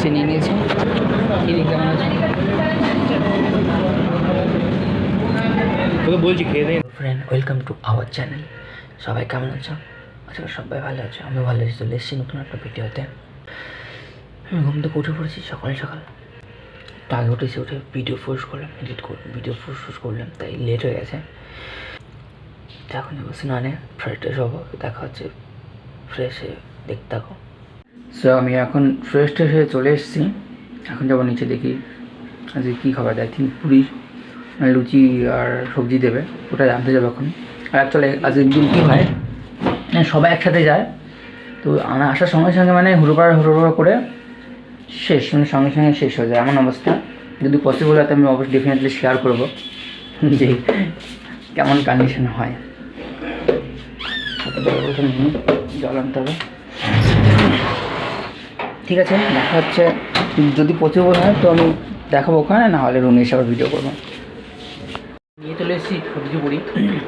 সে নিয়ে নিয়েছে। কেমন আছে? তোকে বলছি খেয়ে দে friend welcome to our channel সবাই কেমন আছো? আজকে সবাই ভালো আছো। আমি ভালো আছি। চলে এসেছি নতুন একটা ভিডিওতে। আমি ঘুম থেকে উঠে পড়েছি সকাল সকাল। একটু আগে উঠেছি উঠে ভিডিও পোস্ট করলাম এডিট করলাম ভিডিও ফোর্স পোস্ট করলাম তাই লেট হয়ে গেছে। তো এখন যাব স্নানে ফ্রেশ ট্রেশ হব। দেখা হচ্ছে ফ্রেশ হয়ে দেখতে থাকো। সো আমি এখন ফ্রেশ ট্রেশ হয়ে চলে এসেছি। এখন যাব নিচে দেখি আজকে কী খাবার দেয়। থিঙ্ক পুরি মানে লুচি আর সবজি দেবে। ওটা জানতে যাবে এখন। আর অ্যাকচুয়ালি আজকের দিন কী হয় মানে সবাই একসাথে যায়। তো আমরা আসার সঙ্গে সঙ্গে মানে হুড়োপাড়া হুড়োপাড়া করে শেষ মানে সঙ্গে সঙ্গে শেষ হয়ে যায়। এমন অবস্থা। যদি পসিবল হয়, তো আমি অবশ্যই ডেফিনেটলি শেয়ার করব যে কেমন কন্ডিশন হয়। জল আনতে হবে। ঠিক আছে? দেখা হচ্ছে, যদি পসিবল হয় তো আমি দেখাবো ওখানে, না হলে রুমে এসে আবার ভিডিও করব। নিয়ে চলে এসেছি সবজি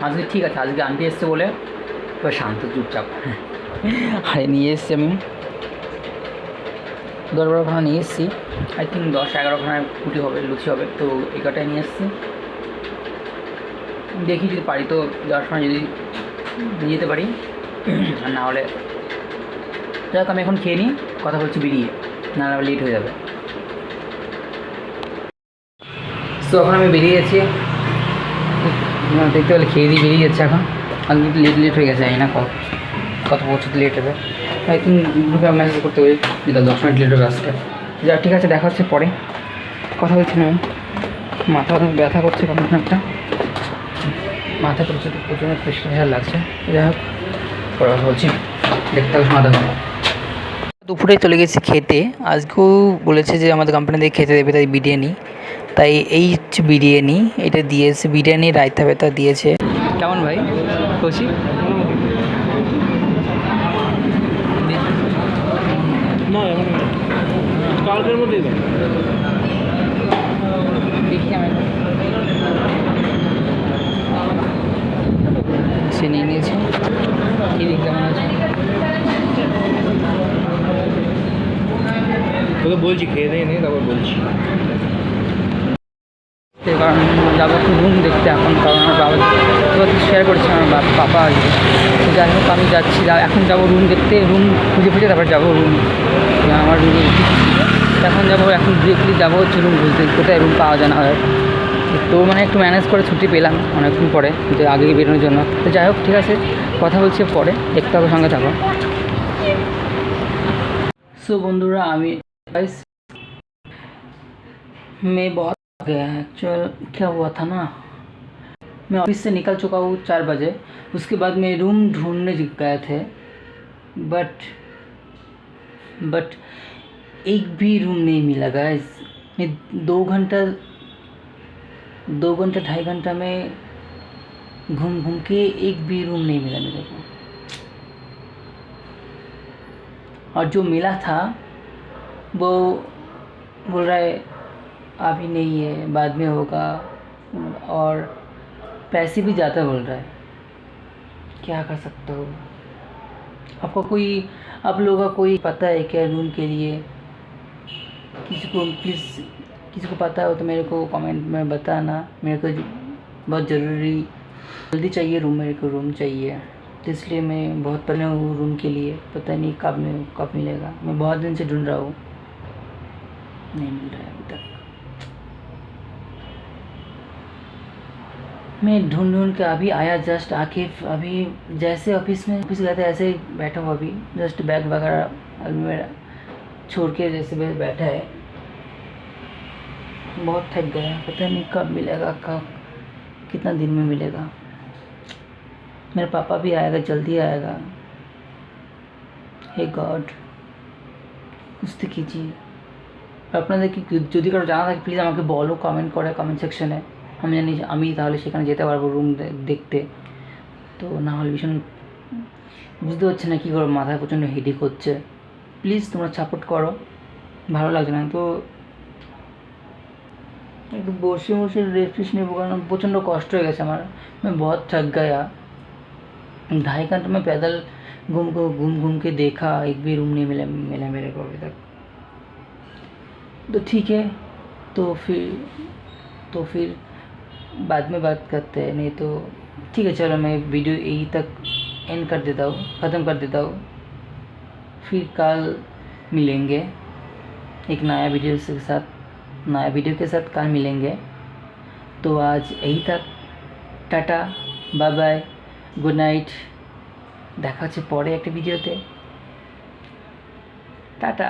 আজকে ঠিক আছে, আজকে আনতে এসছে বলে এবার শান্ত চুপচাপ। আরে নিয়ে এসছি আমি। দশ বারোখানা নিয়ে এসেছি। আই থিঙ্ক দশ এগারোখানায় পুটি হবে, লুচি হবে, তো এগারোটায় নিয়ে এসেছি। দেখি যদি পারি তো যাওয়ার সময় যদি নিয়ে যেতে পারি। আর না হলে, যাক আমি এখন খেয়ে নিই। কথা বলছি বেরিয়ে। না হলে লেট হয়ে যাবে। তো এখন আমি বেরিয়ে না, দেখতে পেলে খেয়ে দিয়ে বেরিয়ে যাচ্ছে এখন। আজকে একটু লেট লেট হয়ে গেছে জানি না কত কত পৌঁছতে লেট হবে। আই থিঙ্ক গ্রুপে মেসেজ করতে হবে যে দাদা দশ মিনিট লেট হবে আসতে যা ঠিক আছে দেখা হচ্ছে পরে। কথা বলছিলাম আমি। মাথা ব্যথা করছে কখন একটা। মাথা প্রচুর প্রচুর প্রেশার লাগছে। যাই হোক পরে কথা বলছি। দেখতে হবে মাথা দুপুরে চলে গেছি খেতে। আজকেও বলেছে যে আমাদের কোম্পানি থেকে খেতে দেবে তাই বিরিয়ানি। তাই এই বিরিয়ানি এটা দিয়েছে বিরিয়ানি রায়তা বেতা দিয়েছে। কেমন ভাই? খুশি। কালকের মধ্যেই সে নিয়ে নিয়েছে কি দিক কেমন আছে তোকে বলছি খেয়ে দে নে তারপর বলছি। তো কারণ যাব একটু রুম দেখতে এখন কারণ আমার বাবা শেয়ার করেছে আমার পাপা আসবে। তো যাই হোক আমি যাচ্ছি এখন যাব রুম দেখতে রুম খুঁজে খুঁজে তারপর যাব রুম আমার রুমে এখন যাব এখন ডিরেক্টলি যাব হচ্ছে রুম খুঁজতে কোথায় রুম পাওয়া যায় না হয়। তো মানে একটু ম্যানেজ করে ছুটি পেলাম অনেকক্ষণ পরে যে আগে বেরোনোর জন্য। তো যাই হোক ঠিক আছে কথা বলছি পরে দেখতে হবে সঙ্গে থাকো। সো বন্ধুরা আমি guys, मैं बहुत गया एक्चुअल क्या हुआ था ना? मैं ऑफ़िस से निकल चुका हूँ चार बजे। उसके बाद मैं रूम ढूँढने गए थे। बट बट एक भी रूम नहीं मिला गाइस मैं दो घंटा दो घंटा ढाई घंटा में घूम घूम के एक भी रूम नहीं मिला मेरे को। और जो मिला था वो बोल रहा है, अभी नहीं है, बाद में होगा। और पैसे भी ज़्यादा बोल रहा है। क्या कर सकते हो? आपको कोई, आप लोगों का कोई पता है क्या रूम के लिए? किसी को प्लीज़ किसी को पता हो तो मेरे को कमेंट में बताना। मेरे को बहुत ज़रूरी, जल्दी चाहिए रूम, मेरे को रूम चाहिए। तो इसलिए मैं बहुत पहले हूँ रूम के लिए। पता नहीं कब में, कब मिलेगा। मैं बहुत दिन से ढूंढ रहा हूँ। नहीं मिल रहा है अभी तक। मैं ढूंढ ढूंढ के अभी आया जस्ट आके अभी जैसे ऑफ़िस में ऑफ़िस गया था ऐसे ही बैठा हुआ अभी। जस्ट बैग वगैरह अलमीरा छोड़ के जैसे बैठा है। बहुत थक गया पता नहीं कब मिलेगा, कब, कितना दिन में मिलेगा। मेरे पापा भी आएगा, जल्दी आएगा। हे गॉड कुछ तो कीजिए। আপনাদের কি যদি কারো জানা থাকে প্লিজ আমাকে বলো কমেন্ট করে কমেন্ট সেকশনে আমি জানি যে আমি তাহলে সেখানে যেতে পারবো রুম দেখতে তো না হলে ভীষণ বুঝতে পারছি না কী করবো মাথায় প্রচণ্ড হেডেক হচ্ছে প্লিজ তোমরা সাপোর্ট করো ভালো লাগছে না তো একটু বসে বসে রেফ্রেশ নেবো কারণ প্রচণ্ড কষ্ট হয়ে গেছে আমার मैं बहुत थक गया ढाई घंटे में पैदल घूम को घूम घूम के देखा एक भी रूम नहीं मिला मिला मेरे को अभी तक तो ठीक है तो फिर तो फिर बाद में बात करते हैं नहीं तो ठीक है चलो मैं वीडियो यहीं तक एंड कर देता हूँ ख़त्म कर देता हूँ फिर कल मिलेंगे एक नया वीडियो के साथ नया वीडियो के साथ कल मिलेंगे तो आज यही तक tata bye bye good night দেখা হচ্ছে পরে একটা ভিডিওতে টাটা